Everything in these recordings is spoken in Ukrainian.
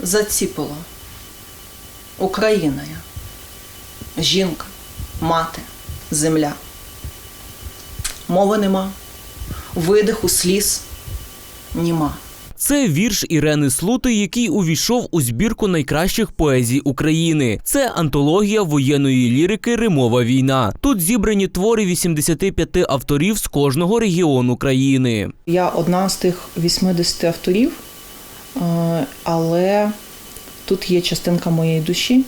заціпило. Україна. Жінка, мати, земля. Мови нема, видиху, сліз німа. Це вірш Ірени Слути, який увійшов у збірку найкращих поезій України. Це антологія воєнної лірики Римова війна. Тут зібрані твори 85 авторів з кожного регіону країни. Я одна з тих 80 авторів, але тут є частинка моєї душі.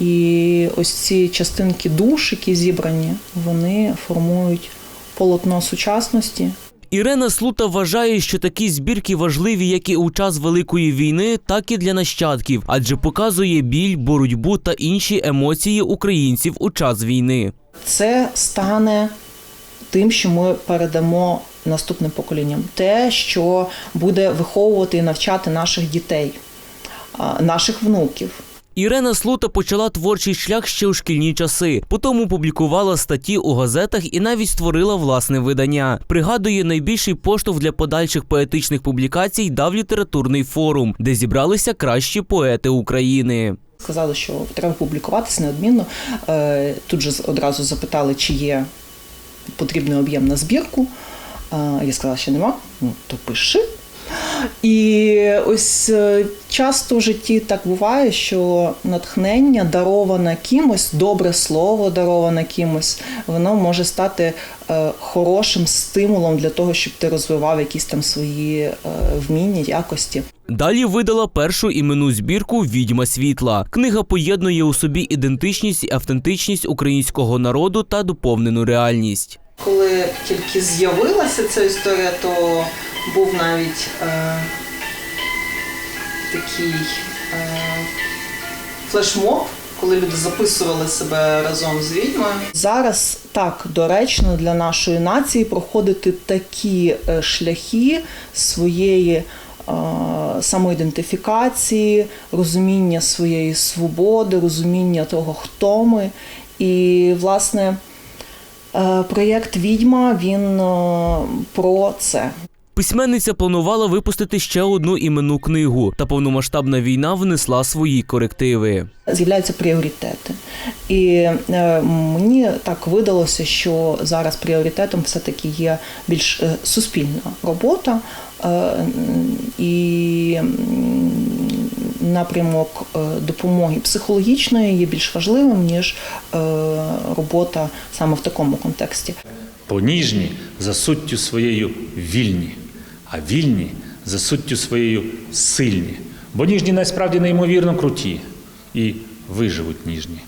І ось ці частинки душ, які зібрані, вони формують полотно сучасності. Ірена Слута вважає, що такі збірки важливі як і у час Великої війни, так і для нащадків, адже показує біль, боротьбу та інші емоції українців у час війни. Це стане тим, що ми передамо наступним поколінням, те, що буде виховувати і навчати наших дітей, наших внуків. Ірена Слута почала творчий шлях ще у шкільні часи. Потім публікувала статті у газетах і навіть створила власне видання. Пригадує, найбільший поштовх для подальших поетичних публікацій дав літературний форум, де зібралися кращі поети України. Сказали, що треба публікуватися неодмінно. Е, Тут же одразу запитали, чи є потрібний об'єм на збірку. Я сказала, що нема. Ну, то пиши. І ось е, часто в житті так буває, що натхнення дароване кимось, добре слово дароване кимось, воно може стати е, хорошим стимулом для того, щоб ти розвивав якісь там свої е, вміння, якості. Далі видала першу іменну збірку Відьма світла. Книга поєднує у собі ідентичність і автентичність українського народу та доповнену реальність. Коли тільки з'явилася ця історія, то був навіть е, такий е, флешмоб, коли люди записували себе разом з відьмою. Зараз так доречно для нашої нації проходити такі е, шляхи своєї е, самоідентифікації, розуміння своєї свободи, розуміння того, хто ми. І, власне, Проєкт Відьма він е, про це. Письменниця планувала випустити ще одну іменну книгу, та повномасштабна війна внесла свої корективи. З'являються пріоритети. І е, мені так видалося, що зараз пріоритетом все-таки є більш е, суспільна робота е, і напрямок е, допомоги психологічної є більш важливим, ніж е, робота саме в такому контексті. Поніжні за суттю своєю вільні, а вільні за суттю своєю сильні. Бо ніжні насправді неймовірно круті і виживуть ніжні,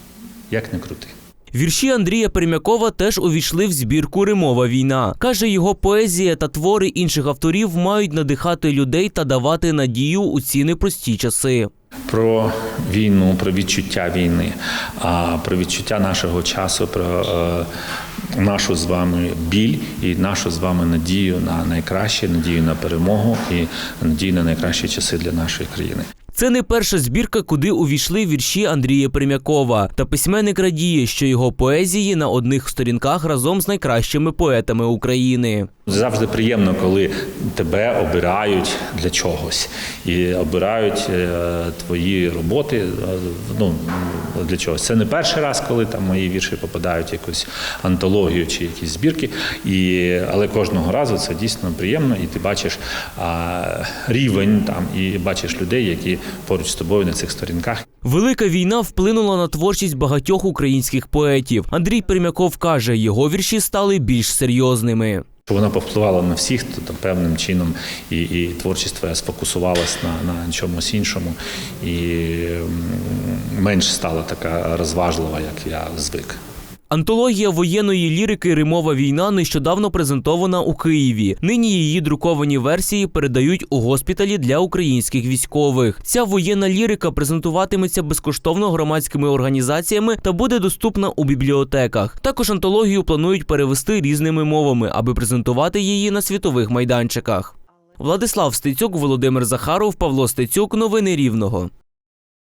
як не крути. Вірші Андрія Пермякова теж увійшли в збірку Римова війна. Каже, його поезія та твори інших авторів мають надихати людей та давати надію у ці непрості часи. Про війну, про відчуття війни, а про відчуття нашого часу, про е, нашу з вами біль і нашу з вами надію на найкраще, надію на перемогу і надію на найкращі часи для нашої країни. Це не перша збірка, куди увійшли вірші Андрія Пермякова. Та письменник радіє, що його поезії на одних сторінках разом з найкращими поетами України. Завжди приємно, коли тебе обирають для чогось і обирають е, твої роботи. е, Ну для чогось. Це не перший раз, коли там мої вірші попадають в якусь антологію чи якісь збірки. І, але кожного разу це дійсно приємно, і ти бачиш а, рівень там і бачиш людей, які поруч з тобою на цих сторінках. Велика війна вплинула на творчість багатьох українських поетів. Андрій Пермяков каже, його вірші стали більш серйозними. Вона повпливала на всіх, то там певним чином і, і творчість твоя сфокусувалась на, на чомусь іншому, і менш стала така розважлива, як я звик. Антологія воєнної лірики Римова війна нещодавно презентована у Києві. Нині її друковані версії передають у госпіталі для українських військових. Ця воєнна лірика презентуватиметься безкоштовно громадськими організаціями та буде доступна у бібліотеках. Також антологію планують перевести різними мовами, аби презентувати її на світових майданчиках. Владислав Стецюк, Володимир Захаров, Павло Стецюк. Новини Рівного.